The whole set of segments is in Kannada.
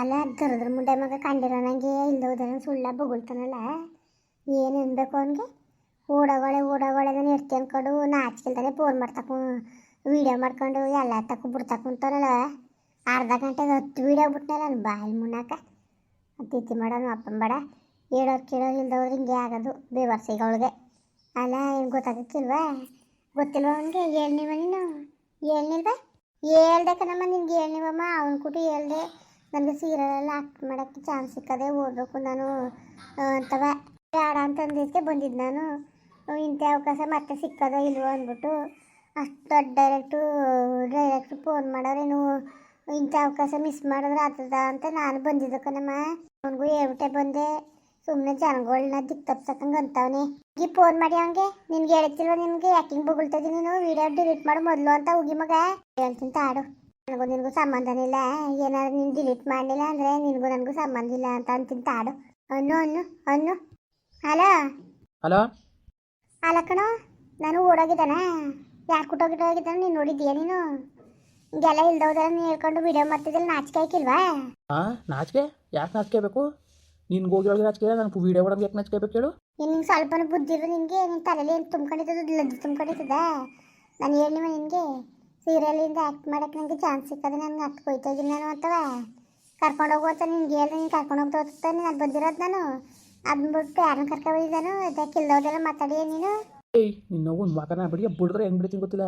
ಅಲ್ಲ, ದರದ್ರ ಮುಂಡೆ ಮಗ ಕಂಡಿರೋ ನನಗೆ ಇಲ್ದೋದ್ರೆ ಸುಳ್ಳ ಬೊಗಳ್ತಾನಲ್ಲ. ಏನು ಅನ್ಬೇಕು ಅವನಿಗೆ? ಓಡೋಗೊಳೆ ಓಡೋಗೊಳೆ ನಾನು ಇರ್ತಿ ಅನ್ಕೊಂಡು ನಾಚಿಕೆಲ್ದಾನೆ ಫೋನ್ ಮಾಡ್ತಕ್ಕ ವೀಡಿಯೋ ಮಾಡ್ಕೊಂಡು ಎಲ್ಲ ತಕ್ಕ ಬಿಡ್ತಾ ಕುಂತಾನಲ್ಲ ಅರ್ಧ ಗಂಟೆಗೆ ಹತ್ತು ವೀಡಿಯೋ ಬಿಟ್ನಲ್ಲ ನಾನು ಬಾಯಿ ಮುನ್ನಾಕ ಅತಿಥಿ ಮಾಡೋನು ಅಪ್ಪನ ಬೇಡ. ಹೇಳೋರು ಕೇಳೋರು ಇಲ್ದವ್ರು ಹಿಂಗೆ ಆಗೋದು ಬೇವರ್ಸಿಗೆ ಅವಳಿಗೆ. ಅಲ್ಲ, ಏನು ಗೊತ್ತಾಗಕ್ಕಿಲ್ವಾ? ಗೊತ್ತಿಲ್ವ ಅವನಿಗೆ? ಹೇಳ್ನಿವ ನೀನು? ಹೇಳ್ನಿಲ್ವಾ? ಹೇಳ್ದೆ ಕಣಮ್ಮ, ನಿನ್ಗೆ ಹೇಳ್ನಿವಮ್ಮ. ಅವನ ಕೂಡ ಹೇಳ್ದೆ. ನನಗೆ ಸೀರಿಯಲೆಲ್ಲ ಆಕ್ಟ್ ಮಾಡೋಕ್ಕೆ ಚಾನ್ಸ್ ಸಿಕ್ಕದೆ ಓದಬೇಕು ನಾನು. ಅಂತವೆ ಬೇಡ ಅಂತಂದಿದ್ದಕ್ಕೆ ಬಂದಿದ್ದು ನಾನು. ಇಂಥ ಅವಕಾಶ ಮತ್ತೆ ಸಿಕ್ಕದೋ ಇಲ್ವೋ ಅಂದ್ಬಿಟ್ಟು ಅಷ್ಟು ದೊಡ್ಡ ಡೈರೆಕ್ಟು ಡೈರೆಕ್ಟ್ರು ಫೋನ್ ಮಾಡೋರೇನು ಇಂಥ ಅವಕಾಶ ಮಿಸ್ ಮಾಡಿದ್ರೆ ಆತದ ಅಂತ ನಾನು ಬಂದಿದ್ದು ಕಣಮ್ಮ ಅವನಿಗೂ ಹೇಳ್ಬಿಟ್ಟೆ, ಬಂದೆ. ಸುಮ್ಮನೆ ಜನಗಳನ್ನ ದಿಕ್ ತಪ್ಸಕ್ಕಂಗೆ ಅಂತವನೆ. ಈಗ ಫೋನ್ ಮಾಡಿ ಅವನಿಗೆ. ನಿನ್ಗೆ ಹೇಳ್ತಿಲ್ವ ನಿನ್ಗೆ? ಯಾಕಿಂಗ್ ಬಗುಳ್ತದೆ ನೀನು? ವಿಡಿಯೋ ಡಿಲೀಟ್ ಮಾಡು ಮೊದಲು ಅಂತ ಹೋಗಿ ಮಗ. ಹೇಳ್ತೀನಿ ತಾಡು. ನನಗೂ ನಿನಗೂ ಸಂಬಂಧನೇ ಇಲ್ಲ. ಏನಾದ್ರು ನೀನು ಡಿಲೀಟ್ ಮಾಡಲಿಲ್ಲ ಅಂದರೆ ನಿನಗೂ ನನಗೂ ಸಂಬಂಧ ಇಲ್ಲ ಅಂತ ಅಂತಿಂತ ಹಾಡು ಅನ್ನು ಅನ್ನು ಅನ್ನು. Hello hello? ಅಲ್ಲ ಕಣೋ ನಾನು ಓಡೋಗಿದ್ದಾನ. ಯಾರು ಕುಟ್ಟೋಗಿಟ್ಟೋಗಿದ್ದಾನ ನೀನು ನೋಡಿದ್ದೀಯ ನೀನು? ಹಿಂಗೆಲ್ಲ ಇಲ್ದೋದ್ರೆ ನೀನು ಹೇಳ್ಕೊಂಡು ವಿಡಿಯೋ ಮಾಡ್ತಿದ್ದಲ್ಲಿ ನಾಚಿಕೆ ಆಯ್ಕಿಲ್ವಾ ಹಾಂ ನಾಚಿಕೆ? ಯಾಕೆ ನಾಚಿಕೆ ಬೇಕು? ನಿನ್ಗೆ ಹೋಗಿ ನಾಚಿಕೆ ನಾನು ವಿಡಿಯೋ ಮಾಡೋದು ಯಾಕೆ ನಾಚಿಕೆ ಬೇಕು ಹೇಳು? ಇನ್ನು ನಿಂಗೆ ಸ್ವಲ್ಪನೂ ಬುದ್ಧಿ ಇರೋ ನಿನಗೆ? ನಿನ್ನ ತಲೆಯಲ್ಲಿ ಏನು ತುಂಬ್ಕೊಂಡಿದ್ದದು ಲದ್ದು ತುಂಬ್ಕೊಂಡಿದ್ದದ. ನಾನು ಹೇಳಿವ ನಿನಗೆ. ಸೀರಿಯಲಿಂದ ಆ್ಯಕ್ಟ್ ಮಾಡೋಕ್ಕೆ ನನಗೆ ಚಾನ್ಸ್ ಸಿಕ್ಕದೆ ನನಗೆ ಹತ್ತು ಕೊಯ್ತಾ ನಾನು ಅಂತವ ಕರ್ಕೊಂಡು ಹೋಗು ಅಂತ ನಿನ್ಗೆ ಹೇಳ್ದೆ, ನೀನು ಕರ್ಕೊಂಡು ಹೋಗ್ತಾ ನೀನು ಅದು ಬಂದಿರೋದು ನಾನು. ಅದನ್ನ ಬಿಟ್ಟು ಯಾರನ್ನ ಕರ್ಕೊಂಡು ಬಂದಿದ್ದಾನು? ಅದಕ್ಕೆ ಇಲ್ದವ್ರೆಲ್ಲ ಮಾತಾಡಿ ನೀನು? ಏಯ್ ನಿನ್ನ ಒಂದು ಮಗನ ಬಿಡಿ ಬಿಡಿದ್ರೆ ಹೆಂಗೆ ಬಿಡ್ತೀನಿ ಗೊತ್ತಿಲ್ಲ.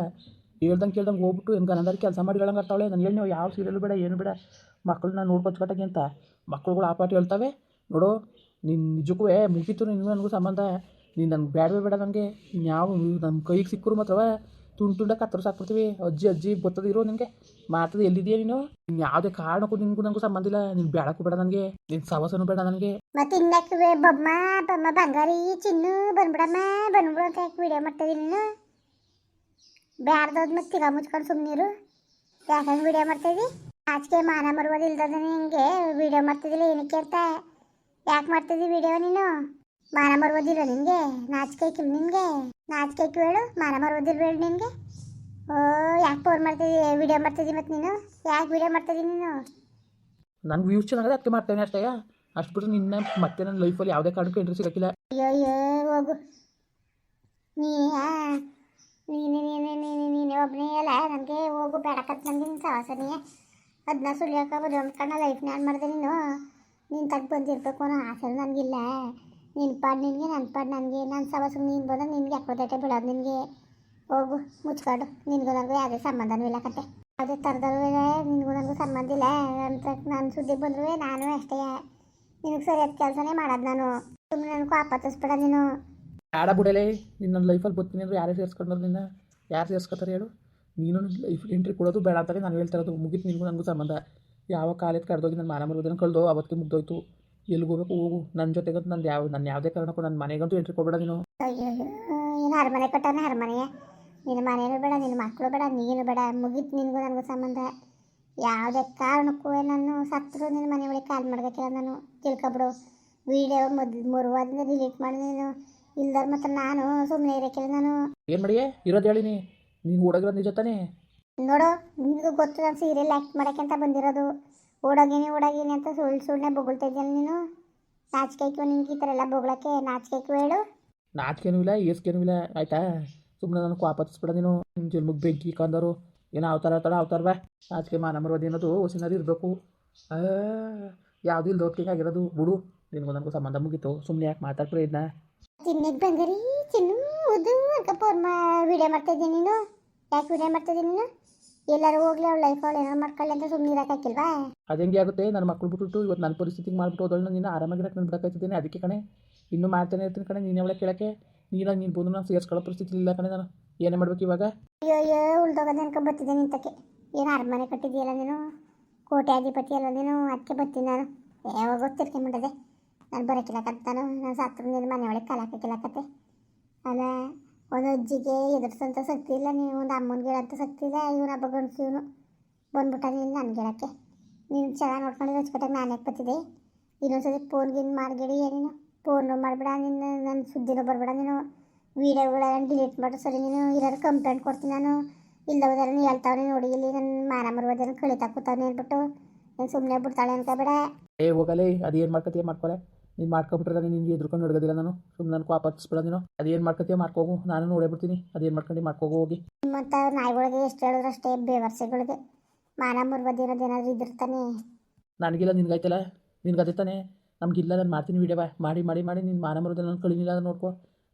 ಹೇಳ್ದಂಗೆ ಕೇಳ್ದಂಗೆ ಹೋಗ್ಬಿಟ್ಟು ಹೆಂಗೆ ಅನ್ನೋದಾರು ಕೆಲಸ ಮಾಡಿ ಹೇಳಂಗೆ ಅರ್ತಾವಳೆ ನಾನು ಹೇಳಿ ಯಾವ ಸೀರಿಯಲ್ ಬೇಡ, ಏನು ಬೇಡ. ಮಕ್ಕಳನ್ನ ನೋಡ್ಕೊಚ್ಕಟ್ಟಾಗಿ ಅಂತ. ಮಕ್ಕಳುಗಳು ಆ ಪಾಠ ಹೇಳ್ತಾವೆ. ನೋಡು ನಿನ್ನ ನಿಜಕ್ಕೂ ಮುಗೀತು ನಿನಗೂ ನನಗೂ ಸಂಬಂಧ. ನೀನು ನನಗೆ ಬೇಡವೇ ಬೇಡ ನನಗೆ ಯಾವ ನಮ್ಮ ಕೈಗೆ ಸಿಕ್ಕರು ಮಾತ್ರವ? ತುಂಡು ತುಂಡ ಕತ್ತರು ಸಾಕ್ಬಿಡ್ತೀವಿ ಅಜ್ಜಿ ಅಜ್ಜಿ ಗೊತ್ತದಿರೋ ನಿನಗೆ ಮಾಡ್ತದೆ ಎಲ್ಲಿದೆಯಾ ನೀನು? ನೀನು ಯಾವುದೇ ಕಾರಣಕ್ಕೂ ನಿನಗೂ ನನಗೂ ಸಂಬಂಧ ಇಲ್ಲ. ನೀನು ಬೇಡಕ್ಕೂ ಬೇಡ ನನಗೆ. ನಿನ್ನ ಸವಾಸನೂ ಬೇಡ ನನಗೆ. ಮತ್ತೆ ಇನ್ನಕ್ಕೆ ಬೊಮ್ಮ ಬೊಮ್ಮ ಬಂಗಾರಿ, ಚಿನ್ನು ಬಂದ್ಬಿಡಮ್ಮ, ಬಂದ್ಬಿಡು ಅಂತ ಯಾಕೆ ವಿಡಿಯೋ ಮಾಡ್ತಿದ್ದೀನಿ ನೀನು? ಬ್ಯಾಡ್ದೋದ್ ಮತ್ತೆ ತಿಗ ಮುಚ್ಕೊಂಡು ಸುಮ್ಮನಿರು ಯಾಕಂದ್ರೆ ವಿಡಿಯೋ ಮಾಡ್ತಿದ್ದಿ ಆಚೆಗೆ ಮಾನ ಮರುವುದು ಇಲ್ದದ ನಿಂಗೆ. ವಿಡಿಯೋ ಮಾಡ್ತಿದ್ದಿಲ್ಲ ಏನಕ್ಕೆ ಅಂತ. ಯಾಕೆ ಮಾಡ್ತಿದ್ದಿ ವಿಡಿಯೋ ನೀನು? ಮಾನ ಮರುವುದಿಲ್ಲ ನಿನಗೆ? ನಾಚಿಕೆ ಕಿಮ್ ನಿನಗೆ? ನಾಚಿಕೆ ಐಕಿ ಹೇಳು ಮಾನ ಬೇಡ ನಿನ್ಗೆ? ಓ ಯಾಕೆ ಫೋನ್ ಮಾಡ್ತಿದ್ದಿ ವಿಡಿಯೋ ಮಾಡ್ತಿದ್ದಿ ಮತ್ತೆ ನೀನು? ಯಾಕೆ ವಿಡಿಯೋ ಮಾಡ್ತಿದ್ದಿ ನೀನು? ನನಗೆ ವ್ಯೂಸ್ ಚೆನ್ನಾಗಿದೆ ಅದಕ್ಕೆ ಮಾಡ್ತೇನೆ ಅಷ್ಟೇ. ಅಷ್ಟು ಬಿಟ್ಟು ನಿನ್ನ ಮತ್ತೆ ನನ್ನ ಲೈಫಲ್ಲಿ ಯಾವುದೇ ಕಾರಣಕ್ಕೂ ಇಂಟ್ರೆಸ್ಟ್ ಸಿಗಕ್ಕಿಲ್ಲ. ಅಯ್ಯೋ ಅಯ್ಯೋ ಹೋಗು. ನೀ ನೀನು ನೀನು ನೀನು ನೀನು ಒಬ್ಬನೇ ಅಲ್ಲ ನನಗೆ ಹೋಗು ಬೇಡಕತ್ ನನಗೆ ನಿನ್ನ ನೀ. ಅದನ್ನ ಸುಳ್ಯಾಕ ಕಣ್ಣ ಲೈಫ್ ಏನು ಮಾಡಿದೆ ನೀನು. ನೀನು ತಗ ಬಂದಿರ್ಬೇಕು ಅನ್ನೋ ಆಸೆ ನನಗಿಲ್ಲ. ನಿನ್ನ ಪಾಡ್, ನಿನಗೆ ನನ್ನ ಪಾಡ್, ನನಗೆ ನನ್ನ ಸಮಸ್ಯೆ ನೀನು ಬಂದ್ರೆ ನಿನಗೆ ಯಾಕೋದೈತೆ ಬಿಡೋದು ನಿನಗೆ. ಹೋಗು, ಮುಚ್ಕೊಂಡು. ನಿನಗೂ ನನಗೂ ಯಾವುದೇ ಸಂಬಂಧನೂ ಇಲ್ಲ ಕತೆ. ಯಾವುದೇ ಥರದಲ್ಲೂ ನಿನಗೂ ನನಗೂ ಸಂಬಂಧ ಇಲ್ಲ. ಅಂತ ನನ್ನ ಸುದ್ದಿ ಬಂದ್ರು ನಾನು ಅಷ್ಟೇ. ನಿನಗೆ ಸರಿಯಾದ ಕೆಲಸನೇ ಮಾಡೋದು ನಾನು. ಸುಮ್ಮನೆ ನನಗೂ ಆಪತ್ತಿಸ್ಬೇಡ ನೀನು. ಬೇಡ ಬಿಡಲೇ ನಿನ್ನ ಲೈಫಲ್ಲಿ ಬರ್ತೀನಿ ಅಂದ್ರೆ ಯಾರೇ ಸೇರಿಸ್ಕೊಂಡ್ರು ನಿನ್ನ? ಯಾರು ಸೇರಿಸ್ಕೊತಾರೆ ಹೇಳು? ನೀನು ಲೈಫ್ ಎಂಟ್ರಿ ಕೊಡೋದು ಬೇಡ ಅಂತಾನೆ ನಾನು ಹೇಳ್ತಾ ಇರೋದು. ಮುಗಿತು ನಿನಗೂ ನನಗೂ ಸಂಬಂಧ. ಯಾವ ಕಾಲೇಜ್ ಕರೆದೋಗಿ ನನ್ನ ಮಾನ ಮರೋದನ್ನು ಕಳೆದೋ, ಅವತ್ತಿಗೆ ಮುಗ್ದೋಯ್ತು. ಎಲ್ಲಿಗೆ ಹೋಗ್ಬೇಕು ಹೋಗು ನನ್ನ ಜೊತೆಗಂತೂ ನಂದು ಯಾವ ನನ್ನ ಯಾವುದೇ ಕಾರಣಕ್ಕೂ ನನ್ನ ಮನೆಗಂತೂ ಎಂಟ್ರಿ ಕೊಡಬೇಡ ನೀನು. ಅಯ್ಯೋ ಏನು ಅರಮನೆ ಕಟ್ಟಾನೆ ಅರಮನೆಯ ನಿನ್ನ ಮನೇನು ಬೇಡ ನಿನ್ನ ಮಕ್ಕಳು ಬೇಡ ನೀನು ಬೇಡ. ಮುಗೀತು ನಿನಗೂ ನನಗೂ ಸಂಬಂಧ. ಯಾವುದೇ ಕಾರಣಕ್ಕೂ ನಾನು ಸತ್ತರು ನಿನ್ನ ಮನೆ ಒಳಗೆ ಕಾಲ್ ಮಾಡ್ಬೇಕಿಲ್ಲ ನಾನು. ತಿಳ್ಕೊಬಿಡು. ವಿಡಿಯೋ ಮೊದಲು ಮೂರುವಾರದಿಂದ ಡಿಲೀಟ್ ಮಾಡಿ ನೀನು. ಇಲ್ದಾರ ಮಾತ್ರ ನಾನು ಸುಮ್ಮನೆ ಇರೋಕ್ಕಿಲ್ಲ ನಾನು. ಏನು ಮಾಡಿಯೇ? ಇರೋದು ಹೇಳಿನಿ ನೀನು ಓಡೋಗಿರೋದು ನಿಜ ತಾನೇ? ನೋಡು ನಿನಗೂ ಗೊತ್ತು ನಾನು ಸೀರಿಯಲ್ ಆ್ಯಕ್ಟ್ ಮಾಡೋಕ್ಕೆ ಅಂತ ಬಂದಿರೋದು. ಓಡೋಗಿನಿ ಓಡೋಗಿನಿ ಅಂತ ಸುಳ್ಳು ಸುಳ್ಳನೆ ಬೊಗಳ್ತಾ ನೀನು? ನಾಚಿಕೆ ಆಯ್ತು ನಿನ್ಗೆ ಈ ಥರ ಎಲ್ಲ ಬೊಗಳಕ್ಕೆ? ನಾಚಿಕೆ ಆಯ್ತು ಹೇಳು. ನಾಚಿಕೆನೂ ಇಲ್ಲ ಏಸ್ಕೇನೂ ಇಲ್ಲ. ಆಯಿತಾ? ಸುಮ್ಮನೆ ನನಗೆ ವಾಪಸ್ಬಿಡ ನೀನು. ನಿಮ್ಮ ಜನ್ಮಕ್ಕೆ ಬೆಂಕಿ ಕಂದರು ಏನೋ ಅವತಾರ ಅವತಾರ ಅವತಾರ ಬಾ. ನಾಚಿಕೆ ಮಾನ ಮರೋದು ಅನ್ನೋದು ಹೊಸಿನಾರು ಇರಬೇಕು. ಯಾವುದು ಇಲ್ದೋದ್ಕೆ ಆಗಿರೋದು. ಬಿಡು. ನಿನಗೂ ನನಗೂ ಸಂಬಂಧ ಮುಗೀತು. ಸುಮ್ಮನೆ ಯಾಕೆ ಮಾತಾಡ್ಬಿಡಿ ಇದನ್ನ ಚಿನ್ನಕ್ಕೆ ಬಂಗಾರಿ ಚಿನ್ನು ಉದು ಅಂತ ಫೋನ್ ಮಾ ವಿಡಿಯೋ ಮಾಡ್ತಾ ಇದ್ದೀನಿ ನೀನು? ಯಾಕೆ ವಿಡಿಯೋ ಮಾಡ್ತಾ ಇದ್ದೀನಿ ನೀನು? ಎಲ್ಲರೂ ಹೋಗ್ಲಿ ಅವ್ಳ ಲೈಫ್ ಅವಳು ಏನಾರು ಮಾಡ್ಕೊಳ್ಳಿ ಅಂತ ಸುಮ್ಮನೆ ಇರೋಕ್ಕಾಗಿಲ್ವಾ ಅದು ಹೆಂಗೆ ಆಗುತ್ತೆ? ನನ್ನ ಮಕ್ಳು ಬಿಟ್ಟು ಇವತ್ತು ನನ್ನ ಪರಿಸ್ಥಿತಿಗೆ ಮಾಡ್ಬಿಟ್ಟು ಹೋದಳು ನೀನು ಆರಾಮಾಗಿ ನಾನು ಬಿಡೋಕ್ಕಾಯ್ತಿದ್ದೇನೆ ಅದಕ್ಕೆ ಕಣೆ ಇನ್ನೂ ಮಾಡ್ತಾನೆ ಇರ್ತೀನಿ ಕಣೆ. ನೀನು ಅವಳ ಕೇಳಕ್ಕೆ. ನೀನಾಗಿ ನೀನು ಬಂದು ನಾನು ಸೇರಿಸ್ಕೊಳ್ಳೋ ಪರಿಸ್ಥಿತಿ ಇಲ್ಲ ಕಣೆ ನಾನು. ಏನೇ ಮಾಡ್ಬೇಕು ಇವಾಗ? ಅಯ್ಯೋ ಅಯ್ಯೋ ಉಳ್ದೋಗೋದು ಅನ್ಕೊ ಬರ್ತಿದ್ದೆ ನಿಂತಕ್ಕೆ. ಏನು ಅರಮನೆ ಕಟ್ಟಿದ್ದೀಯಲ್ಲ ನೀನು? ಕೋಟ್ಯಾಧಿಪತಿ ಅಲ್ಲ ನೀನು? ಅದಕ್ಕೆ ಬರ್ತೀನಿ ನಾನು. ಯಾವಾಗ ಗೊತ್ತಿರ್ಕೊಂಬಿಟ್ಟದೆ ನಾನು ಬರೋಕ್ಕಿಲ್ಲಕತ್ತಾನು ನಾನು ಸಾತ್ರ ನಿನ್ನ ಮನೆ ಒಳಗೆ ಕಲಾಕಕ್ಕಿಲ್ಲಕತ್ತೆ ಅಲ್ಲ ಒಂದು ಅಜ್ಜಿಗೆ ಎದುರಿಸೋಂಥ ಶಕ್ತಿ ಇಲ್ಲ ನೀವು ಒಂದು ಅಮ್ಮನ ಗಿಡಂತ ಶಕ್ತಿ ಇಲ್ಲ, ಇವನು ಹಬ್ಬ ಗಂಡಸು ಇವನು ಬಂದ್ಬಿಟ್ಟ ನೀನು ನನ್ನ ಗಿಡಕ್ಕೆ ನೀನು ಚೆನ್ನಾಗಿ ನೋಡ್ಕೊಂಡು ಹಚ್ಕೊಟ್ಟಾಗ ನಾನು ಯಾಕೆ ಬರ್ತಿದ್ದೆ? ಇನ್ನೊಂದ್ಸತಿ ಫೋನ್ ಗಿನ್ ಮಾಡಿಗಿಡಿ ಏನೇನು ಫೋನು ಮಾಡಬೇಡ, ನಿನ್ನ ನನ್ನ ಸುದ್ದಿನೂ ಬರಬೇಡ, ನೀನು ವೀಡಿಯೋಗಳೆಲ್ಲ ಡಿಲೀಟ್ ಮಾಡು. ಸರಿ, ನೀನು ಇರೋರು ಕಂಪ್ಲೇಂಟ್ ಕೊಡ್ತೀನಿ ನಾನು. ಇಲ್ಲದವರೆಲ್ಲ ಹೇಳ್ತಾವ್ರೆ ನೋಡಿ, ಇಲ್ಲಿ ನನ್ನ ಮಾನ ಮರುವುದನ್ನು ಕಳಿತಾ ಕೂತಾವ್ನೆ ಅಂದ್ಬಿಟ್ಟು. ನೀನು ಸುಮ್ಮನೆ ಬಿಡ್ತಾಳೆ ಅನ್ಕೋಬೇಡ ಏ ಹೋಗಲೇ ಏನು ಮಾಡ್ಕೊತೀಯ ಮಾಡ್ಕೊಳೆ ನೀನು ಮಾಡ್ಕೊಂಬಿಟ್ರೆ ನೀನು ಎದುರ್ಕೊಂಡು ನಡ್ಗೋದಿಲ್ಲ ನಾನು. ಸುಮ್ಮನೆ ನಾನು ಕೋಪ ಹಚ್ಬಿಡ ನೀನು. ಅದೇನು ಮಾಡ್ಕೊತೀಯ ಮಾಡ್ಕೋಗು. ನಾನು ನೋಡೇ ಬಿಡ್ತೀನಿ. ಅದೇನು ಮಾಡ್ಕೊಂಡು ಮಾಡ್ಕೋಗು ಹೋಗಿ. ಮತ್ತು ನಾಯಿಗಳಿಗೆ ಎಷ್ಟು ಹೇಳಿದ್ರು ಅಷ್ಟೇ ಬೇವರ್ಸೆಗಳಿಗೆ. ಮಾನ ಮುರ್ಬದಿರೋದು ಏನಾದರೂ ಇದಿರ್ತಾನೆ ನನಗಿಲ್ಲ ನಿನ್ಗೈತಲ್ಲ ನಿನ್ಗೆ ತಾನೆ? ನಮಗಿಲ್ಲ ನಾನು ಮಾಡ್ತೀನಿ ವಿಡಿಯೋವ ಮಾಡಿ ಮಾಡಿ ಮಾಡಿ ನೀನು ಮಾನ ಮರದ ನಾನು ಕಳಿನಿಲ್ಲ ನೋಡ್ಕೊ.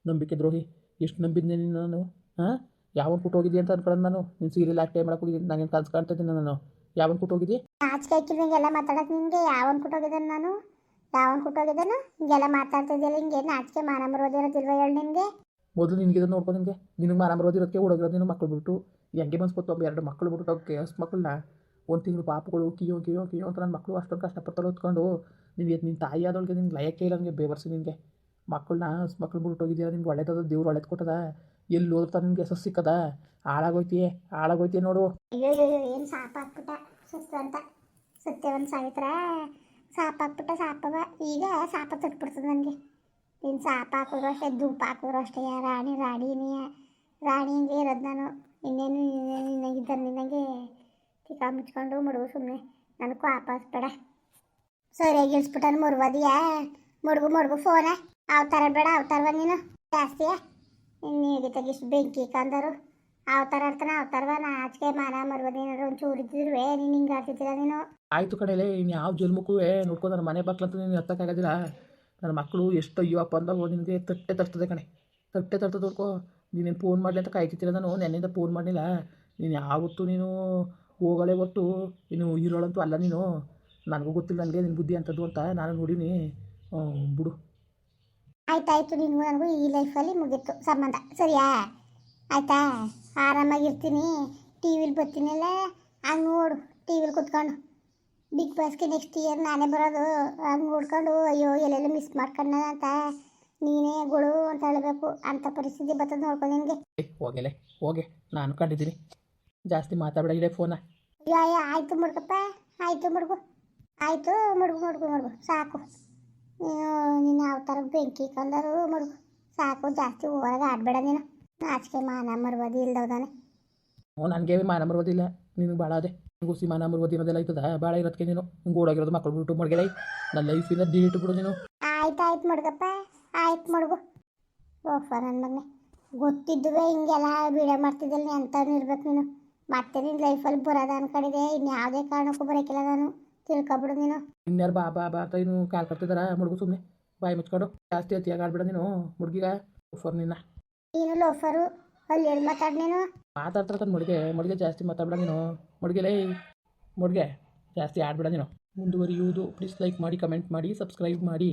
ನಂಬಿಕೆ ದ್ರೋಹಿ. ಎಷ್ಟು ನಂಬಿದ್ನೆ ನೀನು ನಾನು? ಹಾಂ? ಯಾವನ್ ಹೋಗಿದ್ದಿ ಅಂತ ಅನ್ಕೊಳ್ಳೋದು ನಾನು. ನೀನು ಸೀರಿಯಲ್ ಆ್ಯಕ್ಟ್ ಮಾಡಕ್ಕೆ ಹೋಗಿದ್ದೀನಿ? ನನಗೆ ಕನ್ಸು ಕಾಣ್ತಾ ಇದ್ದೀನಿ ನಾನು. ಯಾವನ್ ಹೋಗಿದ್ದಿ? ನಾಚಿಕೆ ಹಾಕಿದಂಗೆಲ್ಲ ಮಾತಾಡಕ್ಕೆ ನಿಮಗೆ ಯಾವನ್ ಕುಟ್ಟೋಗಿದ್ದಾನೆ ನಾನು? ಯಾವನ್ ಕುಟ್ಟೋಗಿದ್ದಾನು ಹಿಂಗೆಲ್ಲ ಮಾತಾಡ್ತಿದ್ದಿಲ್ಲ ಹಿಂಗೆ ನಾಚಿಕೆ ಮಾನ ಬರೋದಿರೋದಿಲ್ವ ಹೇಳಿ ನಿಮಗೆ ಮೊದಲು ನಿನಗೆ ಇದನ್ನು ನೋಡ್ಕೊ ನಿಮಗೆ ನಿನಗೆ ಮಾನ ಬರೋದಿರೋದಕ್ಕೆ ಓಡೋಗಿರೋದು ನಿನ್ನ ಮಕ್ಕಳು ಬಿಟ್ಟು. ಹೆಂಗೆ ಬಂದ್ಸ್ಕೊತು ಒಬ್ಬ ಎರಡು ಮಕ್ಕಳು ಬಿಟ್ಟು ಕೇಸ್ ಮಕ್ಕಳನ್ನ ಒಂದು ತಿಂಗಳು ಪಾಪಗಳು ಕಿಯೋ ಕಿಯೋ ಕಿಯೋ ಅಂತ ನನ್ನ ಮಕ್ಕಳು ಅಷ್ಟೊಂದು ಕಷ್ಟಪಡ್ತಾರೆ ಹೊತ್ಕೊಂಡು. ನೀವು ಎದ್ದು ನಿನ್ನ ತಾಯಿ ಆದೊಳಗೆ ನಿನ್ಗೆ ಲಯಕ್ಕೆ ಇಲ್ಲ ನನಗೆ ಬೇವರ್ಸಿ ನಿನಗೆ. ಮಕ್ಕಳನ್ನ ಮಕ್ಕಳು ಬಿಟ್ಟು ಹೋಗಿದ್ದೀರ ನಿನ್ಗೆ ಒಳ್ಳೇದದ ದೇವ್ರು ಒಳ್ಳೇದು ಕೊಟ್ಟದ? ಎಲ್ಲಿ ಹೋದ್ರೆ ನಿನಗೆ ಹೆಸರು ಸಿಕ್ಕದ? ಹಾಳಾಗೋಯ್ತಿಯೇ ಹಾಳಾಗೋಯ್ತಿಯೇ ನೋಡು. ಅಯ್ಯೋ ಅಯ್ಯೋ ಏನು ಸಾಪ ಹಾಕ್ಬಿಟ್ಟ ಸುಸ್ತು ಅಂತ. ಸತ್ಯವನ್ ಸಾವಿತ್ರ. ಸಾಪ ಹಾಕ್ಬಿಟ್ಟ ಸಾಪವ. ಈಗ ಸಾಪ ತಟ್ಬಿಡ್ತದೆ ನನಗೆ. ನೀನು ಸಾಪ ಹಾಕಿದ್ರು ಅಷ್ಟೇ, ಧೂಪ ಹಾಕಿದ್ರು ಅಷ್ಟೇ ರಾಣಿ ರಾಣಿನೇ ರಾಣಿ ಹಿಂಗೆ ಇರೋದು ನಾನು. ಇನ್ನೇನು ನಿನ್ನಗಿದ್ದ ನಿನ್ನಂಗೆ ತಿಕ್ಕ ಮುಚ್ಕೊಂಡು ಮುಡುಗು ಸುಮ್ಮನೆ ನನಗೂ ವಾಪಸ್ ಬೇಡ. ಸರಿಯಾಗಿ ಇಳಿಸ್ಬಿಟ್ಟನು ಮುರುವದಿಯಾ ಮುಡುಗು ಮುಡುಗು ಫೋನ. ಅವತಾರ ಬೇಡ ಅವತಾರವ ನೀನು. ಜಾಸ್ತಿಯಾ ನೀರಿಗೆ ತೆಗಿಸ್, ಬೆಂಕಿ ಕಂದರು ಅವತಾರ ಆಡ್ತಾನೆ ಅವತಾರವ ನಾಚಿಕೆ ಮಾನ ಮರ್ಬೋದು ಏನಾದ್ರು ಒಂದು ಇದ್ದಿದ್ರು ನೀನು ಹಿಂಗೆ ಆಡ್ತಿದ್ದೀರ ನೀನು. ಆಯಿತು ಕಡೆಯಲ್ಲೇ ಇನ್ನು ಯಾವ ಜನ್ಮಕ್ಕೂ ನೋಡ್ಕೊ, ನನ್ನ ಮನೆ ಬಾಕ್ಲಂತ ನೀನು ಹತ್ತಕ್ಕಾಗೋದಿಲ್ಲ ನನ್ನ ಮಕ್ಕಳು ಎಷ್ಟು ಅಯ್ಯೋಪ್ಪ ಅಂದಾಗ ನಿನಗೆ ತಟ್ಟೆ ತರ್ತದೆ ಕಣೆ. ತಟ್ಟೆ ತರ್ತದೆ ನೋಡ್ಕೊ. ನೀನೇನು ಫೋನ್ ಮಾಡಲಿ ಅಂತ ಕಾಯ್ತಿದ್ದೀರ ನಾನು? ನೆನ್ನೆಯಿಂದ ಫೋನ್ ಮಾಡಲಿಲ್ಲ. ನೀನು ಯಾವತ್ತೂ ನೀನು ಹೋಗಲೇ ಒಟ್ಟು ನೀನು ಇರೋಳಂತೂ ಅಲ್ಲ ನೀನು. ನನಗೂ ಗೊತ್ತಿಲ್ಲ ನನಗೆ ನಿನ್ನ ಬುದ್ಧಿ ಅಂಥದ್ದು ಅಂತ ನಾನು ನೋಡೀನಿ. ಬಿಡು. ಆಯ್ತಾಯ್ತು ನೀನು, ನನಗೂ ಈ ಲೈಫಲ್ಲಿ ಮುಗೀತು ಸಂಬಂಧ. ಸರಿಯಾ? ಆಯ್ತಾ? ಆರಾಮಾಗಿರ್ತೀನಿ. ಟಿ ವಿಲಿ ಬರ್ತೀನಲ್ಲ? ಹಂಗೆ ನೋಡು ಟಿ ವಿಲಿ ಕುತ್ಕೊಂಡು. ಬಿಗ್ ಬಾಸ್ಗೆ ನೆಕ್ಸ್ಟ್ ಇಯರ್ ನಾನೇ ಬರೋದು. ಹಂಗೆ ನೋಡ್ಕೊಂಡು ಅಯ್ಯೋ ಎಲ್ಲೆಲ್ಲ ಮಿಸ್ ಮಾಡ್ಕೊಂಡ ಅಂತ. ನೀನೇ ಗುಳು ಅಂತ ಹೇಳಬೇಕು. ಅಂತ ಪರಿಸ್ಥಿತಿ ಬರ್ತದೆ ನೋಡ್ಕೊಂಡು ನಿನಗೆ ಹೋಗಲೇ ಹೋಗಿ. ನಾನು ಕಂಡಿದ್ದೀನಿ. ಜಾಸ್ತಿ ಮಾತಾಡಬೇಡ ಇಲ್ಲೇ ಫೋನ ಅಯ್ಯೋ ಅಯ್ಯೋ ಆಯಿತು ಮುಡ್ಕಪ್ಪ. ಆಯಿತು ಮುಡುಗು. ಆಯಿತು ಮುಡುಗು ಮುಡುಗು ಮುಡುಗು. ಸಾಕು. ನೀನು ನಿನ್ನ ಥರ ಬೆಂಕಿ ಕಂದರು ಮುಡುಗು. ಸಾಕು ಜಾಸ್ತಿ ಹೊರಗೆ ಆಡಬೇಡ ನೀನು. ನಾಚಿಕೆ ಮಾನ ಮರ್ಬೋದು ಇಲ್ದವ್ದಾನೆ. ಹ್ಞೂ ನನಗೆ ಮಾನ ಮರ್ಬೋದಿಲ್ಲ ನಿನಗೆ ಭಾಳ ಅದೇ. ಗುಸಿ ಸಿಮಾನ ಬರೋದು ಅನ್ನೋದೆಲ್ಲ ಆಯ್ತದ? ಭಾಳ ಇರೋದಕ್ಕೆ ನೀನು. ಹಿಂಗೆ ಓಡಾಗಿರೋದು ಮಕ್ಕಳು ಬಿಟ್ಟು ಮಡ್ಗೆಲ್ಲ ನನ್ನ ಲೈಫಿಂದ ಡಿಲೀಟ್ ಬಿಡು ನೀನು. ಆಯ್ತು ಆಯ್ತು ಮಡ್ಗಪ್ಪ. ಆಯ್ತು ಮಡ್ಗು. ಓಫ ನನ್ನ ಮಗನೆ. ಗೊತ್ತಿದ್ದುವೆ ಹಿಂಗೆಲ್ಲ ವಿಡಿಯೋ ಮಾಡ್ತಿದ್ದಲ್ಲಿ ಎಂಥವ್ನು ಇರ್ಬೇಕು ನೀನು. ಮತ್ತೆ ನಿನ್ನ ಲೈಫಲ್ಲಿ ಬರೋದ ಅನ್ಕೊಂಡಿದೆ ಇನ್ನು ಯಾವುದೇ ಕಾರಣಕ್ಕೂ ಬರೋಕ್ಕಿಲ್ಲ ನಾನು. ತಿಳ್ಕೊಬಿಡು ನೀನು. ಇನ್ಯಾರು ಬಾ ಬಾ ಬಾ ಅಂತ ಇನ್ನು ಕಾಲ್ ಕಟ್ತಿದಾರ ಮುಡುಗು ಸುಮ್ಮನೆ ಬಾಯಿ ಮುಚ್ಕೊಂಡು. ಜಾಸ್ತಿ ಅತಿಯಾಗಿ ಆಡ್ಬಿಡ ನೀನು ಮುಡುಗಿಗ. ಲೋಫರ್ ನಿನ್ನ. ನೀನು ಲೋಫರು. ಅಲ್ಲಿ ಎಲ್ಲಿ ಮಾತಾಡ್ ನೀನು? ಮುಡಿಗೆ. ಮುಡಿಗೆ ಜಾಸ್ತಿ ಮಾತಾಡ್ಬೇಡ ನೀನು. ಮುಡಿಗೆಲೇ ಮುಡಿಗೆ, ಜಾಸ್ತಿ ಆಡ್ಬೇಡ ನೀನು. ಮುಂದುವರಿಯುವುದು. ಪ್ಲೀಸ್ ಲೈಕ್ ಮಾಡಿ ಕಮೆಂಟ್ ಮಾಡಿ ಸಬ್ಸ್ಕ್ರೈಬ್ ಮಾಡಿ.